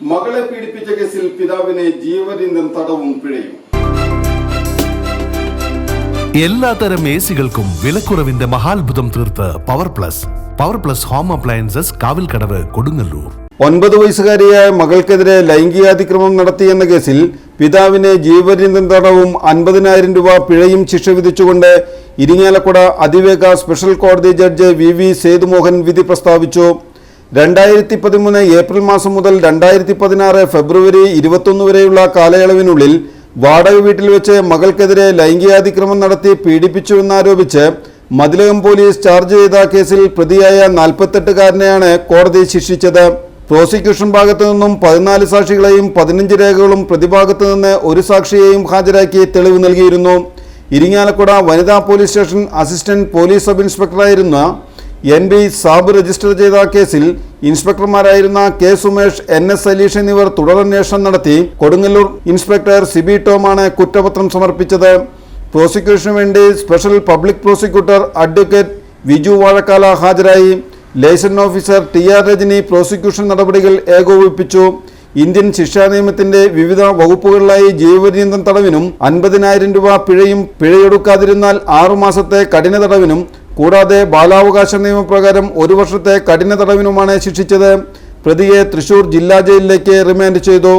മകളെ പീഡിപ്പിച്ച കേസിൽ പിതാവിനെ ജീവപര്യന്തം തടവും പിഴയും. എല്ലാ തരം എ സികൾക്കും വിലക്കുറവിന്റെ മഹാത്ഭുതം തീർത്ത് Power Plus Power Plus Home Appliances Kavilkadavu Kodungallur. ഒൻപത് വയസ്സുകാരിയായ മകൾക്കെതിരെ ലൈംഗികാതിക്രമം നടത്തിയെന്ന കേസിൽ പിതാവിനെ ജീവപര്യന്തം തടവും അൻപതിനായിരം രൂപ പിഴയും ശിക്ഷ വിധിച്ചുകൊണ്ട് ഇരിങ്ങാലക്കുട അതിവേഗ സ്പെഷ്യൽ കോടതി ജഡ്ജ് വി വി സേതുമോഹൻ വിധി പ്രസ്താവിച്ചു. രണ്ടായിരത്തി പതിമൂന്ന് ഏപ്രിൽ മാസം മുതൽ രണ്ടായിരത്തി പതിനാറ് ഫെബ്രുവരി ഇരുപത്തൊന്ന് വരെയുള്ള കാലയളവിനുള്ളിൽ വാടക വീട്ടിൽ വെച്ച് മകൾക്കെതിരെ ലൈംഗികാതിക്രമം നടത്തി പീഡിപ്പിച്ചുവെന്നാരോപിച്ച് മതിലകം പോലീസ് ചാർജ് ചെയ്ത കേസിൽ പ്രതിയായ നാൽപ്പത്തെട്ടുകാരനെയാണ് കോടതി ശിക്ഷിച്ചത്. പ്രോസിക്യൂഷൻ ഭാഗത്തു നിന്നും പതിനാല് സാക്ഷികളെയും പതിനഞ്ച് രേഖകളും പ്രതിഭാഗത്തു നിന്ന് ഒരു സാക്ഷിയെയും ഹാജരാക്കി തെളിവ് നൽകിയിരുന്നു. ഇരിങ്ങാലക്കുട വനിതാ police station assistant police sub ഇൻസ്പെക്ടറായിരുന്ന N B Sab register ചെയ്ത കേസിൽ ഇൻസ്പെക്ടർമാരായിരുന്ന K Sumesh N S Saleesh എന്നിവർ തുടരന്വേഷണം നടത്തി കൊടുങ്ങല്ലൂർ ഇൻസ്പെക്ടർ സിബി ടോമാണ് കുറ്റപത്രം സമർപ്പിച്ചത്. പ്രോസിക്യൂഷനു വേണ്ടി special public prosecutor advocate Viju Vazhakkala ഹാജരായി. Liaison officer T R Rajani prosecution നടപടികൾ ഏകോപിപ്പിച്ചു. ഇന്ത്യൻ ശിക്ഷാ നിയമത്തിന്റെ വിവിധ വകുപ്പുകളിലായി ജീവപര്യന്തം തടവിനും അൻപതിനായിരം രൂപ പിഴയും പിഴയെടുക്കാതിരുന്നാൽ ആറുമാസത്തെ കഠിന തടവിനും കൂടാതെ ബാലാവകാശ നിയമപ്രകാരം ഒരു വർഷത്തെ കഠിന തടവിനുമാണ് ശിക്ഷിച്ചത്. പ്രതിയെ തൃശൂർ ജില്ലാ ജയിലിലേക്ക് റിമാൻഡ് ചെയ്തു.